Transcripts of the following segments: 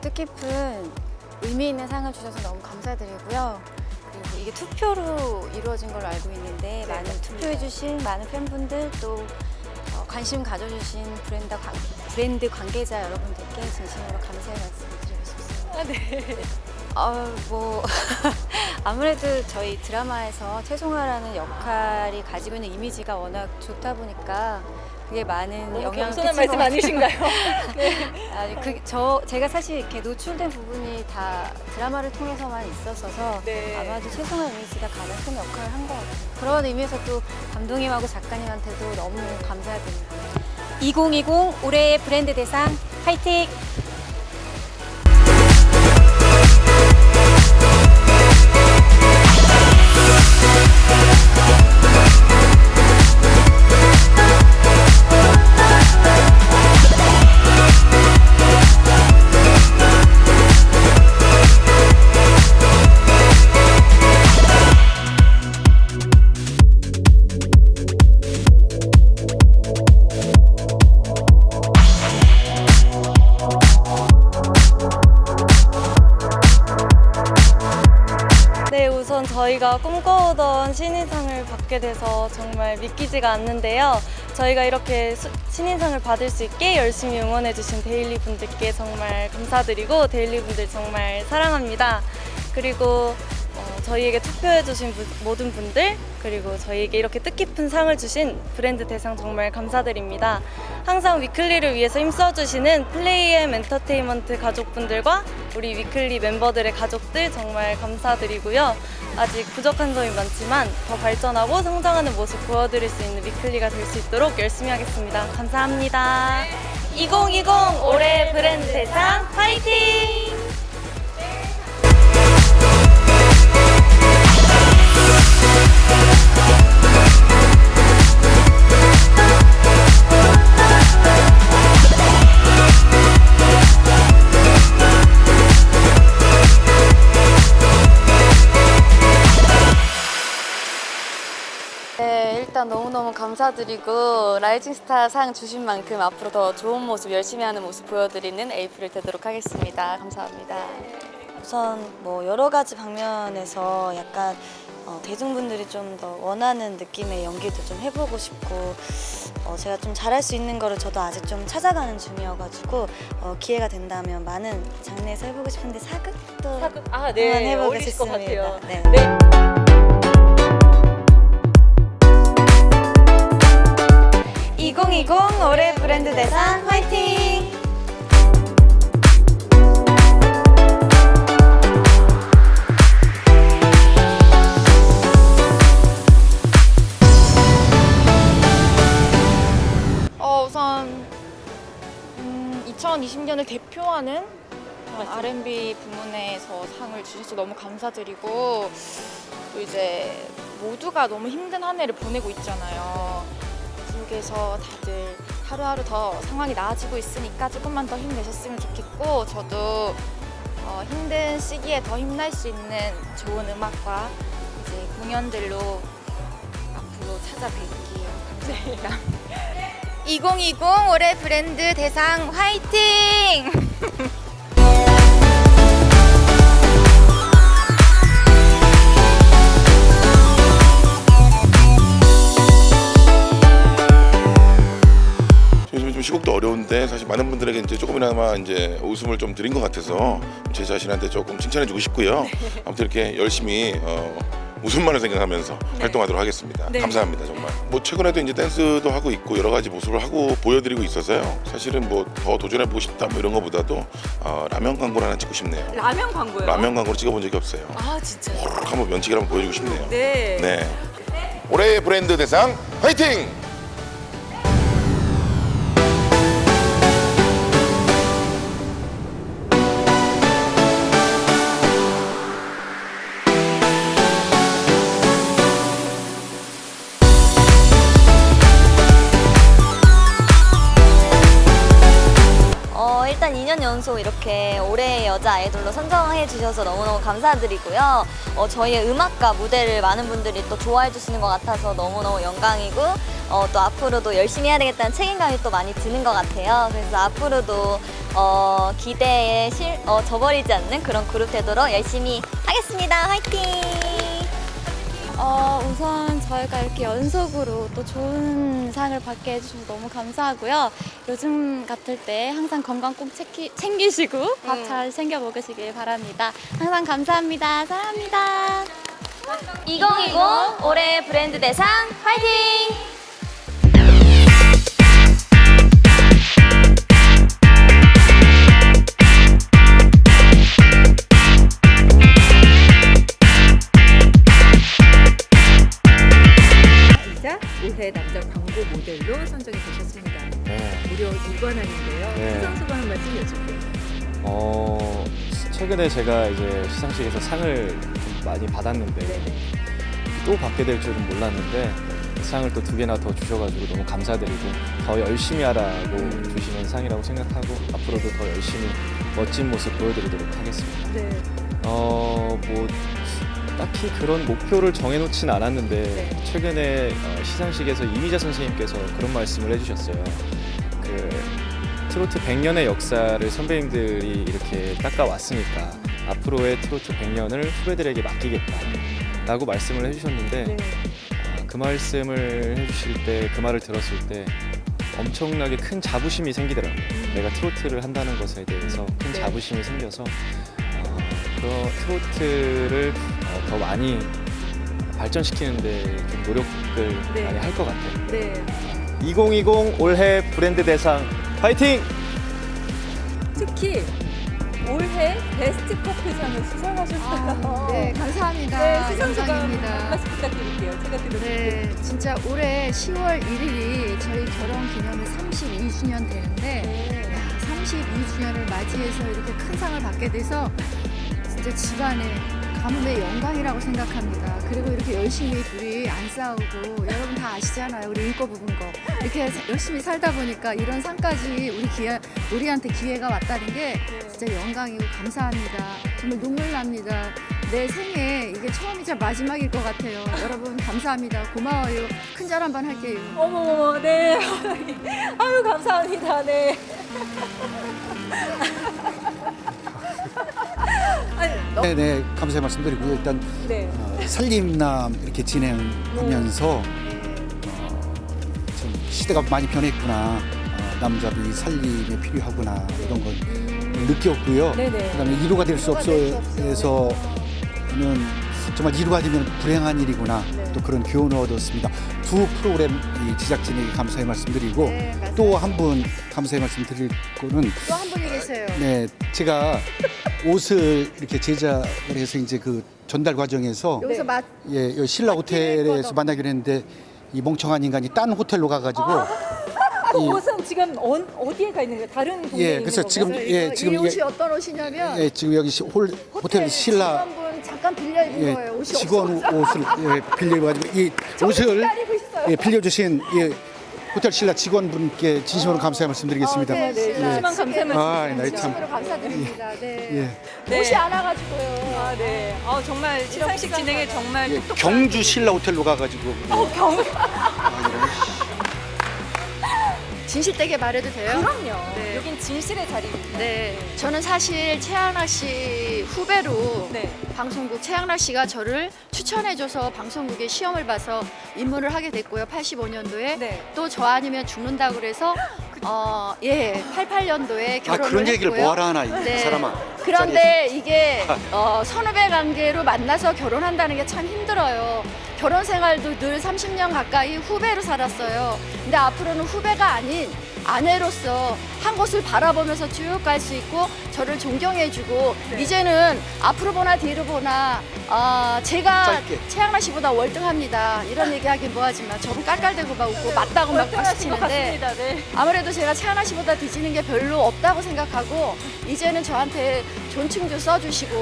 뜻깊은 의미 있는 상을 주셔서 너무 감사드리고요. 그리고 이게 투표로 이루어진 걸로 알고 있는데 네, 많은. 투표해주신 많은 팬분들 또 어, 관심 가져주신 브랜드, 관, 브랜드 관계자 여러분들께 진심으로 감사의 말씀을 드리고 싶습니다. 아, 네. 어, 뭐 아무래도 저희 드라마에서 최송아라는 역할이 가지고 있는 이미지가 워낙 좋다 보니까 그게 많은 영향을 겸손한 것 말씀 같아요. 아니신가요? 아니 그 저 제가 사실 이렇게 노출된 부분이 다 드라마를 통해서만 있었어서 네. 아마도 최송아 이미지가 가장 큰 역할을 한 것 같아요. 그런 의미에서 또 감독님하고 작가님한테도 너무 감사드립니다. 2020 올해의 브랜드 대상 화이팅! 받게 돼서 정말 믿기지가 않는데요. 저희가 이렇게 수- 신인상을 받을 수 있게 열심히 응원해주신 데일리 분들께 정말 감사드리고 데일리 분들 정말 사랑합니다. 그리고 어, 저희에게 투표해주신 분- 모든 분들 그리고 저희에게 이렇게 뜻깊은 상을 주신 브랜드 대상 정말 감사드립니다. 항상 위클리를 위해서 힘써주시는 플레이엠 엔터테인먼트 가족분들과 우리 위클리 멤버들의 가족들 정말 감사드리고요. 아직 부족한 점이 많지만 더 발전하고 성장하는 모습 보여드릴 수 있는 위클리가 될 수 있도록 열심히 하겠습니다. 감사합니다. 2020 올해 브랜드 대상 파이팅! 감사드리고 라이징 스타 상 주신 만큼 앞으로 더 좋은 모습, 열심히 하는 모습 보여드리는 에이프릴 되도록 하겠습니다. 감사합니다. 우선 뭐 여러 가지 방면에서 약간 어, 대중분들이 좀 더 원하는 느낌의 연기도 좀 해보고 싶고 어, 제가 좀 잘할 수 있는 거를 저도 아직 좀 찾아가는 중이어가지고 어, 기회가 된다면 많은 장르에서 해보고 싶은데 사극도 사극, 아, 한번 네. 해보고 어울리실 것 싶습니다. 같아요. 네. 네. 2020년을 대표하는 R&B 부문에서 상을 주셔서 너무 감사드리고 또 이제 모두가 너무 힘든 한 해를 보내고 있잖아요. 그중에서 다들 하루하루 더 상황이 나아지고 있으니까 조금만 더 힘내셨으면 좋겠고 저도 어, 힘든 시기에 더 힘날 수 있는 좋은 음악과 이제 공연들로 앞으로 찾아뵐게요. 감사합니다. 2020 올해 브랜드 대상 화이팅! 요즘 좀 시국도 어려운데 사실 많은 분들에게 이제 조금이나마 이제 웃음을 좀 드린 것 같아서 제 자신한테 조금 칭찬해주고 싶고요. 아무튼 이렇게 열심히 어, 웃음만을 생각하면서 활동하도록 하겠습니다. 감사합니다 정말. 뭐 최근에도 이제 댄스도 하고 있고 여러 가지 모습을 하고 보여드리고 있어서요. 사실은 뭐 더 도전해 보고 싶다 뭐 이런 것보다도 어, 라면 광고를 하나 찍고 싶네요. 라면 광고요? 라면 광고를 찍어본 적이 없어요. 아, 진짜. 호로록 한번 면치기를 한번 보여주고 싶네요. 네. 네. 올해의 브랜드 대상 화이팅! 연속 이렇게 올해의 여자 아이돌로 선정해 주셔서 너무너무 감사드리고요. 어, 저희의 음악과 무대를 많은 분들이 또 좋아해 주시는 것 같아서 너무너무 영광이고 어, 또 앞으로도 열심히 해야 되겠다는 책임감이 또 많이 드는 것 같아요. 그래서 앞으로도 어, 기대에 실, 어, 저버리지 않는 그런 그룹 되도록 열심히 하겠습니다. 화이팅! 어, 우선 저희가 이렇게 연속으로 또 좋은 상을 받게 해주셔서 너무 감사하고요. 요즘 같을 때 항상 건강 꼭 챙기, 챙기시고 밥 잘 챙겨 먹으시길 바랍니다. 항상 감사합니다. 사랑합니다. 2020 올해 브랜드 대상 화이팅! 어, 최근에 제가 이제 시상식에서 상을 좀 많이 받았는데. 또 받게 될 줄은 몰랐는데 상을 또 두 개나 더 주셔가지고 너무 감사드리고 더 열심히 하라고 주시는 상이라고 생각하고 앞으로도 더 열심히 멋진 모습 보여드리도록 하겠습니다. 네. 어, 뭐 딱히 그런 목표를 정해놓진 않았는데 네. 최근에 어, 시상식에서 이미자 선생님께서 그런 말씀을 해주셨어요. 그 트로트 100년의 역사를 선배님들이 이렇게 닦아왔으니까 앞으로의 트로트 100년을 후배들에게 맡기겠다라고 말씀을 해주셨는데 네. 아, 그 말씀을 해주실 때 그 말을 들었을 때 엄청나게 큰 자부심이 생기더라고요. 내가 트로트를 한다는 것에 대해서 큰 음. 네. 자부심이 생겨서 어, 그 트로트를 어, 더 많이 발전시키는데 좀 노력을 네. 많이 할 것 같아요. 네. 2020 올해 브랜드 대상 파이팅! 특히 올해 베스트 커플상을 수상하셨어요. 네, 감사합니다. 네, 수상 소감 한 영광입니다. 말씀 부탁드릴게요. 제가 들을게요. 네, 진짜 올해 10월 1일이 저희 결혼 기념일 32주년 되는데 네. 야, 32주년을 맞이해서 이렇게 큰 상을 받게 돼서 진짜 집안에 가문의 영광이라고 생각합니다. 그리고 이렇게 열심히 둘이 안 싸우고 여러분 다 아시잖아요. 우리 인거 부분 거 이렇게 사- 열심히 살다 보니까 이런 상까지 우리 기회 우리한테 기회가 왔다는 게 진짜 영광이고 감사합니다. 정말 눈물 납니다. 내 생에 이게 처음이자 마지막일 것 같아요. 여러분 감사합니다. 고마워요. 큰 절 한번 할게요. 어머머머, 네. 아유, 감사합니다. 네. 네네 감사의 말씀드리고요. 일단 네. 어, 살림남 이렇게 진행하면서 어, 좀 시대가 많이 변했구나. 어, 남자도 이 살림에 필요하구나 이런 걸 느꼈고요. 네네. 그다음에 이루가 될수 없어에서는 정말 이루가 되면 불행한 일이구나. 네. 또 그런 교훈을 얻었습니다. 두 프로그램 이 제작진에게 감사의 말씀드리고 네, 맞아요. 또 한 분 감사의 말씀드릴 거는 또 한 분이 계세요. 네, 제가 옷을 이렇게 제작을 해서 이제 그 전달 과정에서 여기서 맛 예, 여기 신라 호텔에서 만나기로 했는데 이 멍청한 인간이 딴 호텔로 가가지고 그 이- 옷은 지금 어, 어디에 가 있는 거예요? 다른 동네에 예, 있는 그래서 건가요? 지금 예, 이거- 지금 이 옷이 이게- 어떤 옷이냐면 예, 지금 여기 시- 홀, 호텔 신라 빌려 입은 예, 거예요. 옷이 직원 없어서. 옷을 예, 빌려가지고 이 옷을 기다리고 있어요. 예, 빌려주신 예, 호텔 신라 직원분께 진심으로 감사의 말씀드리겠습니다. 네, 네, 신라 심한 감사의 측에 아, 나 참. 진심으로 감사드립니다. 네. 예, 옷이 안 와가지고요. 아, 네. 아, 정말 시상식 진행에 정말 예, 경주 신라 호텔로 가가지고 진실되게 말해도 돼요? 그럼요. 네. 여긴 진실의 자리입니다. 네. 저는 사실 최양락 씨 후배로 네. 방송국 최양락 씨가 저를 추천해줘서 방송국에 시험을 봐서 입문을 하게 됐고요. 85년도에 네. 또 저 아니면 죽는다고 그래서 어, 예, 88년도에 아 결혼을 그런 얘기를 했고요. 뭐 하나 이 네. 사람아. 그런데 이게 어, 선후배 관계로 만나서 결혼한다는 게 참 힘들어요. 결혼 생활도 늘 30년 가까이 후배로 살았어요. 근데 앞으로는 후배가 아닌 아내로서 한 곳을 바라보면서 쭉 갈 수 있고 저를 존경해주고 네. 이제는 앞으로 보나 뒤로 보나 어, 제가 짧게. 최양락 씨보다 월등합니다. 이런 얘기하긴 뭐하지만 저는 깔깔대고 막 웃고 맞다고 막 박수 것 치는데 같습니다. 네. 아무래도 제가 최하나 씨보다 뒤지는 게 별로 없다고 생각하고 이제는 저한테 존칭도 써주시고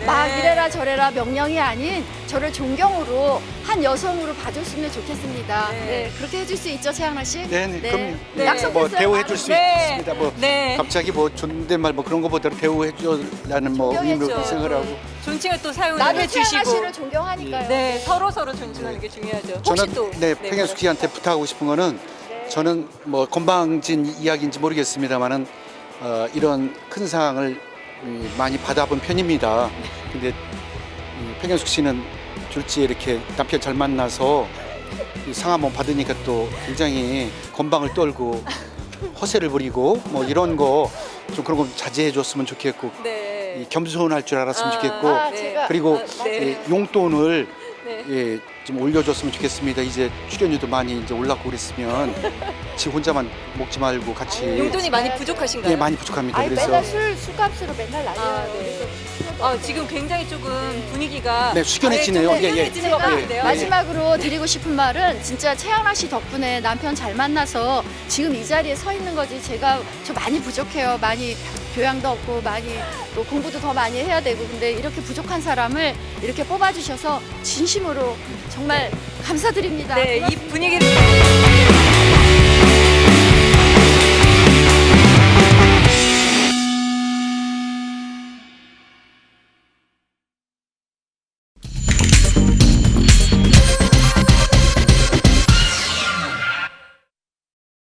네. 막 이래라 저래라 명령이 아닌 저를 존경으로 한 여성으로 봐줬으면 좋겠습니다. 네. 네, 그렇게 해줄 수 있죠, 최양아 씨? 네, 네, 그럼요. 네. 약속했어요. 뭐 대우해 줄 수 네. 있습니다. 뭐 네. 갑자기 뭐 존댓말 뭐 그런 거보다 대우해 줘라는 뭐 의미로 존경해줘. 생각을 하고 존칭을 또 나도 해주시고. 최양아 씨를 존경하니까요. 네, 서로 서로 존중하는 게 중요하죠. 혹시 저는 또 네, 평현숙 씨한테 부탁하고 싶은 거는 저는 뭐 건방진 이야기인지 모르겠습니다만은 어, 이런 큰 상을 음, 많이 받아본 편입니다. 근데 이 평현숙 씨는 졸지에 이렇게 남편 잘 만나서 이상 한번 받으니까 또 굉장히 건방을 떨고 허세를 부리고 뭐 이런 거 좀 그런 거 자제해 줬으면 좋겠고 네. 이 겸손할 줄 알았으면 아, 좋겠고 아, 네. 제가 그리고 네. 예, 용돈을 네. 예, 좀 올려줬으면 좋겠습니다. 이제 출연료도 많이 이제 올랐고 그랬으면 지 혼자만 먹지 말고 같이 용돈이 많이 부족하신가요? 예, 많이 부족합니다. 아니 그래서 맨날 술 술값으로 맨날 날려요. 아, 네. 그래서 아, 지금 굉장히 조금 분위기가 네, 숙연해지네요. 아예 좀 예, 예. 숙연해지는 것 제가 같은데요. 예. 마지막으로 드리고 싶은 말은 진짜 최양아 씨 덕분에 남편 잘 만나서 지금 이 자리에 서 있는 거지 제가 저 많이 부족해요. 많이 교양도 없고 많이 또 공부도 더 많이 해야 되고 근데 이렇게 부족한 사람을 이렇게 뽑아주셔서 진심으로 정말 감사드립니다. 네, 이 분위기를